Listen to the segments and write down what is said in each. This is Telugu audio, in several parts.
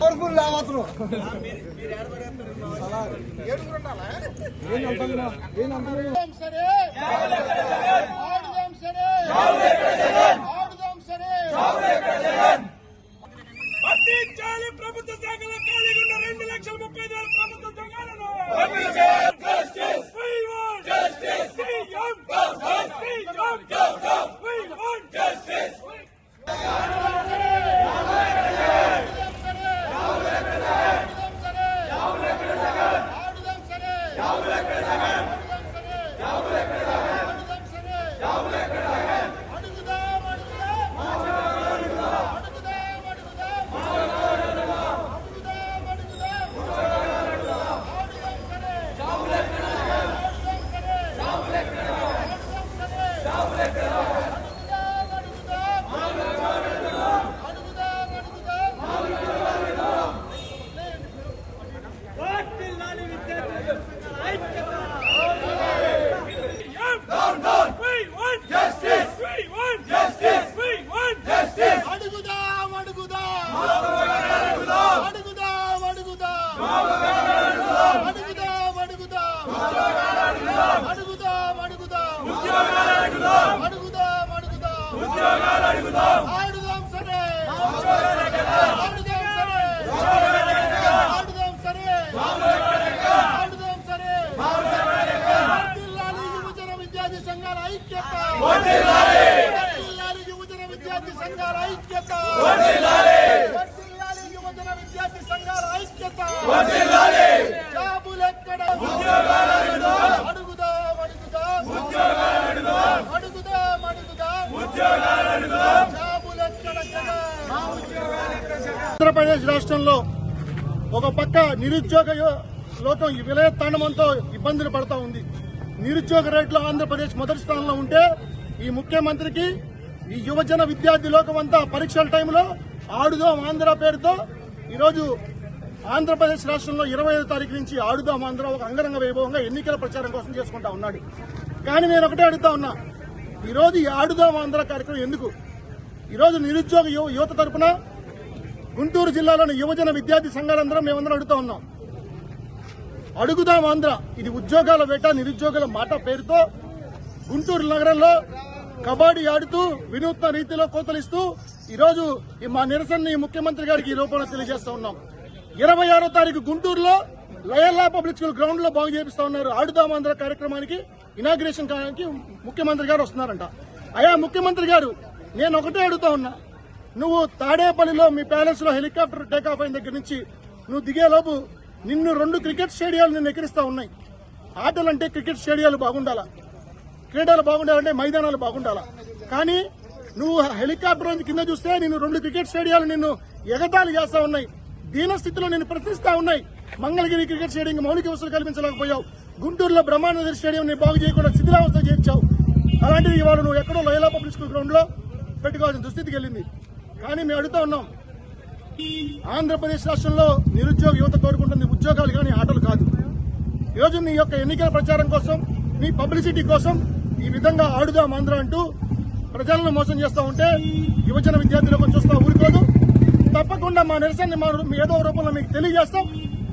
పవర్ఫుల్ లేవతను ఆడుదాం సరే ఆడుదాం సరే ఆడుదాం సరే వర్తించాలి ప్రభుత్వ శాఖలో ఖాళీగా ఉన్న రెండు లక్షల ముప్పై ఐదు వేల ప్రభుత్వ ఉద్యోగాలను We want justice. We want justice. We want justice. We want justice. ఆడుదాం సరే ఆడుదాం సరే ఆడుదాం సరే అడుగుదాం అడుగుదాం అడుగుదాం అడుగుదాం అడుగుదాం అడుగుదాం ఆడుదాం సరే ఆడుదాం సరే ఆడుదాం సరే అడుగుదాం అడుగుదాం అడుగుదాం అడుగుదాం Down, down. We want justice. We want justice. We want justice. అడుగుదాం అడుగుదాం అడుగుదాం అడుగుదాం అడుగుదాం అడుగుదాం అడుగుదాం అడుగుదాం అడుగుదాం ఆడుదాం సరే ఆడుదాం సరే ఆడుదాం సరే ఆడుదాం సరే వర్ధిల్లాలి యువజన విద్యార్థి సంఘాల ఐక్యత వర్ధిల్లాలి యువజన విద్యార్థి సంఘాల ఐక్యత వర్ధిల్లాలి ఆంధ్రప్రదేశ్ రాష్ట్రంలో ఒక పక్క నిరుద్యోగ లోకం ఈ విలయతాండవంతో ఇబ్బందులు పడతా ఉంది. నిరుద్యోగ రేట్లో ఆంధ్రప్రదేశ్ మొదటి స్థానంలో ఉంటే ఈ ముఖ్యమంత్రికి ఈ యువజన విద్యార్థి లోకం అంతా పరీక్షల టైంలో ఆడుదాం ఆంధ్ర పేరుతో. ఈరోజు ఆంధ్రప్రదేశ్ రాష్ట్రంలో ఇరవై ఐదు తారీఖు నుంచి ఆడుదాం ఆంధ్ర ఒక అంగరంగ వైభవంగా ఎన్నికల ప్రచారం కోసం చేసుకుంటా ఉన్నాడు. కానీ నేను ఒకటే అడుగుతా ఉన్నా. ఈరోజు ఈ ఆడుదాం ఆంధ్ర కార్యక్రమం ఎందుకు? ఈరోజు నిరుద్యోగ యువ- యువత తరపున గుంటూరు జిల్లాలోని యువజన విద్యార్థి సంఘాలందరం మేమందరం అడుగుతా ఉన్నాం. అడుగుదాం ఆంధ్ర. ఇది ఉద్యోగాల వేట నిరుద్యోగుల మాట పేరుతో గుంటూరు నగరంలో కబడ్డీ ఆడుతూ వినూత్న రీతిలో కోతలిస్తూ ఈరోజు ఈ మా నిరసనని ముఖ్యమంత్రి గారికి ఈ రూపంలో తెలియజేస్తా ఉన్నాం. ఇరవై ఆరో తారీఖు గుంటూరులో లయల్లా పబ్లిక్ స్కూల్ గ్రౌండ్లో బాగు చేపిస్తా ఉన్నారు. ఆడుదామాంధ్ర కార్యక్రమానికి ఇనాగ్రేషన్ కావడానికి ముఖ్యమంత్రి గారు వస్తున్నారంట. అయా ముఖ్యమంత్రి గారు నేను ఒకటే అడుగుతా ఉన్నా. నువ్వు తాడేపల్లిలో మీ ప్యాలెస్లో హెలికాప్టర్ టేకాఫ్ అయిన దగ్గర నుంచి నువ్వు దిగేలోపు నిన్ను రెండు క్రికెట్ స్టేడియాలు నిన్ను ఎక్కిరిస్తా ఉన్నాయి. ఆటలంటే క్రికెట్ స్టేడియాలు బాగుండాలా? క్రీడలు బాగుండాలంటే మైదానాలు బాగుండాలా? కానీ నువ్వు హెలికాప్టర్ కింద చూస్తే నిన్ను రెండు క్రికెట్ స్టేడియాలు నిన్ను ఎగతాళి చేస్తా ఉన్నాయి. దీన స్థితిలో నేను ప్రశ్నిస్తా ఉన్నాయి. మంగళగిరి క్రికెట్ స్టేడియం మౌలిక వసతులు కల్పించలేకపోయావు. గుంటూరులో బ్రహ్మానంద స్టేడియం ని బాగు చేయకుండా శిథిలావస్థ చేర్చావు. అలాంటిది ఇవాళ నువ్వు ఎక్కడో లయలా పబ్లిక్ స్కూల్ గ్రౌండ్లో పెట్టుకోవాల్సిన దుస్థితికి వెళ్ళింది. కానీ మేము అడుగుతా ఉన్నాం. ఆంధ్రప్రదేశ్ రాష్ట్రంలో నిరుద్యోగ యువత కోరుకుంటుంది ఉద్యోగాలు కానీ ఆటలు కాదు. ఈరోజు నీ యొక్క ఎన్నికల ప్రచారం కోసం నీ పబ్లిసిటీ కోసం ఈ విధంగా ఆడుదాం ఆంధ్ర అంటూ ప్రజలను మోసం చేస్తూ ఉంటే యువజన విద్యార్థులకు చూస్తా ఊరుకోదు. తప్పకుండా మా నిరసనని మా ఏదో రూపంలో మీకు తెలియజేస్తాం.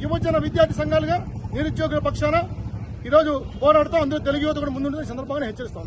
యువజన విద్యార్థి సంఘాలుగా నిరుద్యోగుల పక్షాన ఈరోజు పోరాడుతూ అందరూ తెలుగు యువత కూడా ముందుండే సందర్భంగా హెచ్చరిస్తా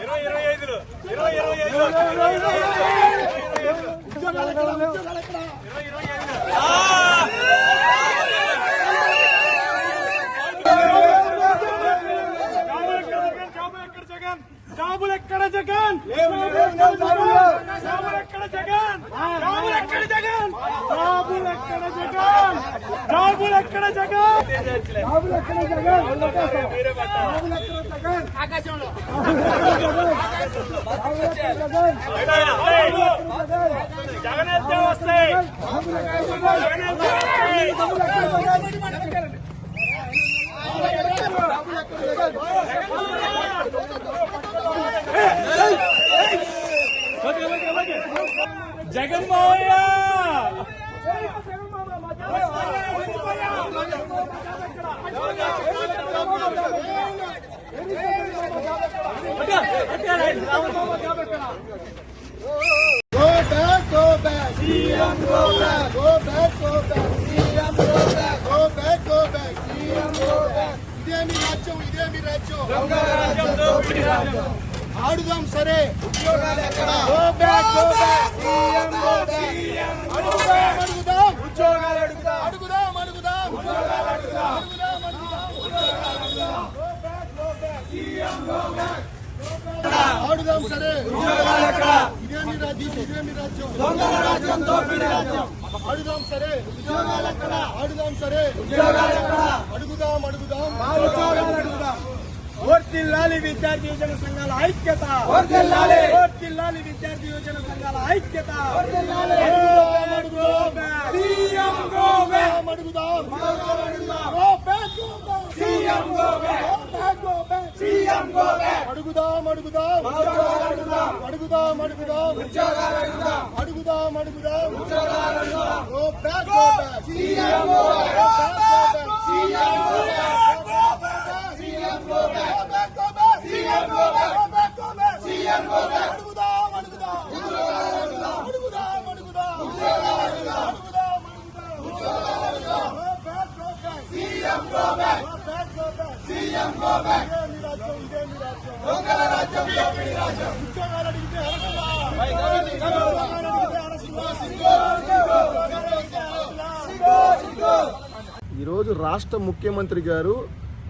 ఇరవై ఇరవై ఐదులు ఇరవై ఇరవై ఐదులు రాములు ఎక్కడ జగన్ రాములు ఎక్కడ జగన్ రాములు ఎక్కడ జగన్ రాములు ఎక్కడ జగన్ రాములు ఎక్కడ జగన్ రాములు ఎక్కడ జగన్ రాములు ఎక్కడ జగన్ ఆకాశంలో జగన్ ఆడుదాం సరే. ఉద్యోగాలు ఎక్కడ? అడుగుదాం ఉద్యోగాలు అడుగుదాం అడుగుదాం. అడుగుదాం ఉద్యోగాలు అడుగుదాం అడుగుదాం అడుగుదాం సీఎం గో బ్యాక్ ఆడుదాం సరే ఉద్యోగాలు ఎక్కడ ఇదే మీ రాజ్యం ఇదే మీ రాజ్యం దొంగల రాజ్యం దోపిడీ రాజ్యం ఆడుదాం సరే ఉద్యోగాలు ఎక్కడ ఆడుదాం సరే ఉద్యోగాలు ఎక్కడ అడుగుదాం అడుగుదాం ఉద్యోగాలు అడుగుదాం వర్తిల్లాలి విద్యార్థి యోజన సంఘాల ఐక్యత వర్ధిల్లాలి. వర్తిల్లాలి విద్యార్థి యోజన సంఘాల ఐక్యత అడుగుదాం, అడుగుదాం. సీఎం గో బ్యాక్ అడుగుదాం go back go back CM go back go back go అడుగుదాం అడుగుదాం. అడుగుదాం అడుగుదాం. అడుగుదాం అడుగుదాం. CM go back go back CM go back go back CM go back అడుగుదాం అడుగుదాం అడుగుదాం అడుగుదాం అడుగుదాం అడుగుదాం go back go back CM go back go back go back CM go back ఇదే మీ రాజ్యం ఇదే మీ రాజ్యం దొంగల రాజ్యం దోపిడీ రాజ్యం ఉద్యోగాలు అడిగితే అరెస్టులా ఉద్యోగాలు అడిగితే అరెస్టులా ఈరోజు రాష్ట్ర ముఖ్యమంత్రి గారు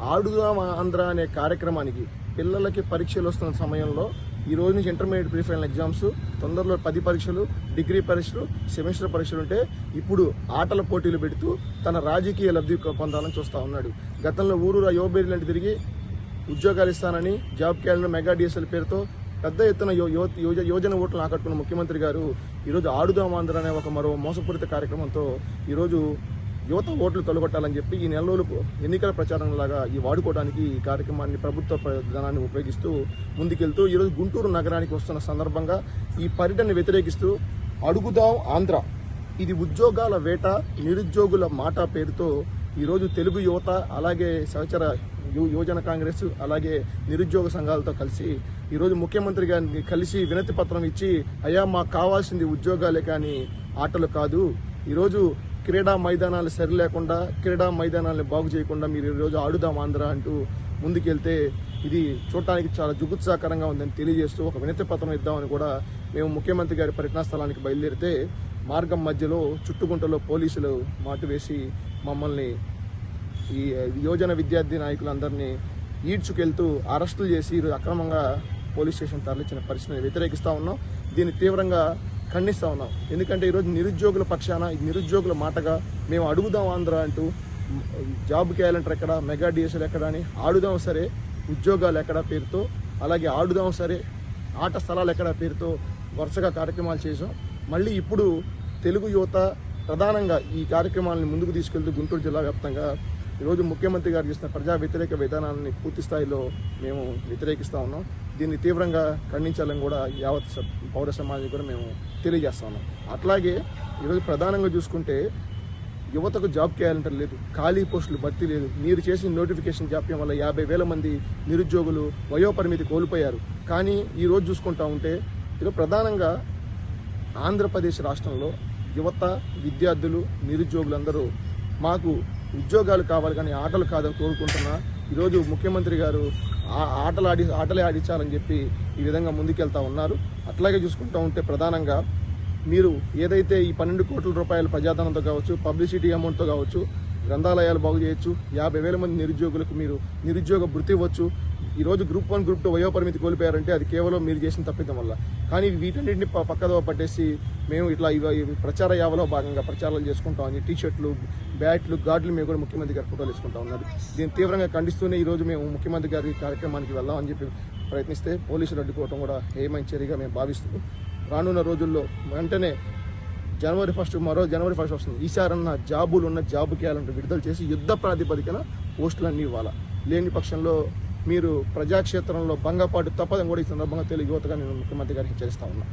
ఆడుదాం ఆంధ్ర అనే కార్యక్రమానికి పిల్లలకి పరీక్షలు వస్తున్న సమయంలో ఈ రోజు నుంచి ఇంటర్మీడియట్ ప్రీ ఫైనల్ ఎగ్జామ్స్ తొందరలో పది పరీక్షలు డిగ్రీ పరీక్షలు సెమిస్టర్ పరీక్షలు ఉంటే ఇప్పుడు ఆటల పోటీలు పెడుతూ తన రాజకీయ లబ్ధి పొందాలని చూస్తూ ఉన్నాడు. గతంలో ఊరూరా యువబేరి లాంటి తిరిగి ఉద్యోగాలు ఇస్తానని జాబ్ క్యాలెండర్ మెగా డిఎస్ఎల్ పేరుతో పెద్ద ఎత్తున యో- యోజన ఓట్లను ఆకట్టుకున్న ముఖ్యమంత్రి గారు ఈరోజు ఆడుదాం ఆంధ్ర అనే ఒక మరో మోసపూరిత కార్యక్రమంతో ఈరోజు యువత ఓట్లు తొలగొట్టాలని చెప్పి ఈ నెల రోజులు ఎన్నికల ప్రచారం లాగా ఈ వాడుకోవడానికి ఈ కార్యక్రమాన్ని ప్రభుత్వ ప్ర- ఉపయోగిస్తూ ముందుకెళ్తూ ఈరోజు గుంటూరు నగరానికి వస్తున్న సందర్భంగా ఈ పర్యటన వ్యతిరేకిస్తూ అడుగుదాం ఆంధ్ర. ఇది ఉద్యోగాల వేట నిరుద్యోగుల మాట పేరుతో ఈరోజు తెలుగు యువత అలాగే సహచర యు- యువజన కాంగ్రెస్ అలాగే నిరుద్యోగ సంఘాలతో కలిసి ఈరోజు ముఖ్యమంత్రి గారిని కలిసి వినతి పత్రం ఇచ్చి అయ్యా మాకు కావాల్సింది ఉద్యోగాలే కానీ ఆటలు కాదు. ఈరోజు క్రీడా మైదానాలు సరి లేకుండా క్రీడా మైదానాలను బాగు చేయకుండా మీరు ఈరోజు ఆడుదాం ఆంధ్ర అంటూ ముందుకెళ్తే ఇది చూడటానికి చాలా జుగుత్సాకరంగా ఉందని తెలియజేస్తూ ఒక వినతి పత్రం ఇద్దామని కూడా మేము ముఖ్యమంత్రి గారి పర్యటన స్థలానికి బయలుదేరితే మార్గం మధ్యలో చుట్టుగుంటలో పోలీసులు మాట వేసి మమ్మల్ని ఈ యోజన విద్యార్థి నాయకులందరినీ ఈడ్చుకెళ్తూ అరెస్టులు చేసి ఈరోజు అక్రమంగా పోలీస్ స్టేషన్ తరలించిన పరిస్థితిని వ్యతిరేకిస్తూ ఉన్నాం. దీన్ని తీవ్రంగా ఖండిస్తా ఉన్నాం. ఎందుకంటే ఈరోజు నిరుద్యోగుల పక్షాన ఈ నిరుద్యోగుల మాటగా మేము అడుగుదాం ఆంధ్ర అంటూ జాబ్ క్యాలెండర్ ఎక్కడ మెగా డిఎస్ఎల్ ఎక్కడ అని ఆడుదాం సరే ఉద్యోగాలు ఎక్కడ పేరుతో అలాగే ఆడుదాం సరే ఆట స్థలాలు ఎక్కడ పేరుతో వరుసగా కార్యక్రమాలు చేసాం మళ్ళీ ఇప్పుడు తెలుగు యువత ప్రధానంగా ఈ కార్యక్రమాలను ముందుకు తీసుకెళ్తూ గుంటూరు జిల్లా వ్యాప్తంగా ఈరోజు ముఖ్యమంత్రి గారు చేసిన ప్రజా వ్యతిరేక విధానాన్ని పూర్తి స్థాయిలో మేము వ్యతిరేకిస్తా ఉన్నాం. దీన్ని తీవ్రంగా ఖండించాలని కూడా యావత్ పౌర సమాజం కూడా మేము తెలియజేస్తా ఉన్నాం. అట్లాగే ఈరోజు ప్రధానంగా చూసుకుంటే యువతకు జాబ్ క్యాలెండర్ లేదు ఖాళీ పోస్టులు భర్తీ లేదు. మీరు చేసిన నోటిఫికేషన్ జాప్యం వల్ల యాభై వేల మంది నిరుద్యోగులు వయోపరిమితి కోల్పోయారు. కానీ ఈరోజు చూసుకుంటా ఉంటే ఇది ప్రధానంగా ఆంధ్రప్రదేశ్ రాష్ట్రంలో యువత విద్యార్థులు నిరుద్యోగులందరూ మాకు ఉద్యోగాలు కావాలి కానీ ఆటలు కాదని కోరుకుంటున్నా. ఈరోజు ముఖ్యమంత్రి గారు ఆ- ఆటలు ఆడి ఆటలే ఆడించాలని చెప్పి ఈ విధంగా ముందుకెళ్తా ఉన్నారు. అట్లాగే చూసుకుంటా ఉంటే ప్రధానంగా మీరు ఏదైతే ఈ పన్నెండు కోట్ల రూపాయల ప్రజాధనంతో కావచ్చు పబ్లిసిటీ అమౌంట్తో కావచ్చు గ్రంథాలయాలు బాగు చేయొచ్చు యాభై వేల మంది నిరుద్యోగులకు మీరు నిరుద్యోగ వృత్తి ఇవ్వచ్చు ఈ రోజు గ్రూప్ వన్ గ్రూప్ టూ వయోపరిమితి కోల్పోయారంటే అది కేవలం మీరు చేసిన తప్పిదం వల్ల. కానీ వీటన్నింటిని పక్కదో పట్టేసి మేము ఇట్లా ఇవి ప్రచార యావలో భాగంగా ప్రచారాలు చేసుకుంటామని టీ షర్ట్లు బ్యాట్లు గార్డులు మేము కూడా ముఖ్యమంత్రి గారి ఫోటోలు తీసుకుంటా ఉన్నారు దీన్ని తీవ్రంగా ఖండిస్తూనే ఈరోజు మేము ముఖ్యమంత్రి గారి కార్యక్రమానికి వెళ్దామని చెప్పి ప్రయత్నిస్తే పోలీసులు అడ్డుకోవడం కూడా హేమైన చర్యగా మేము భావిస్తూ రానున్న రోజుల్లో వెంటనే జనవరి ఫస్ట్ మరో జనవరి ఫస్ట్ వస్తుంది. ఈసారన్న జాబులు ఉన్న జాబు క్యాలెండర్ విడుదల చేసి యుద్ధ ప్రాతిపదికన పోస్టులన్నీ ఇవ్వాలా. లేని పక్షంలో మీరు ప్రజాక్షేత్రంలో భంగపాటు తప్పదని కూడా ఈ సందర్భంగా తెలుగు యువతగా నేను ముఖ్యమంత్రి గారికి హెచ్చరిస్తా ఉన్నాను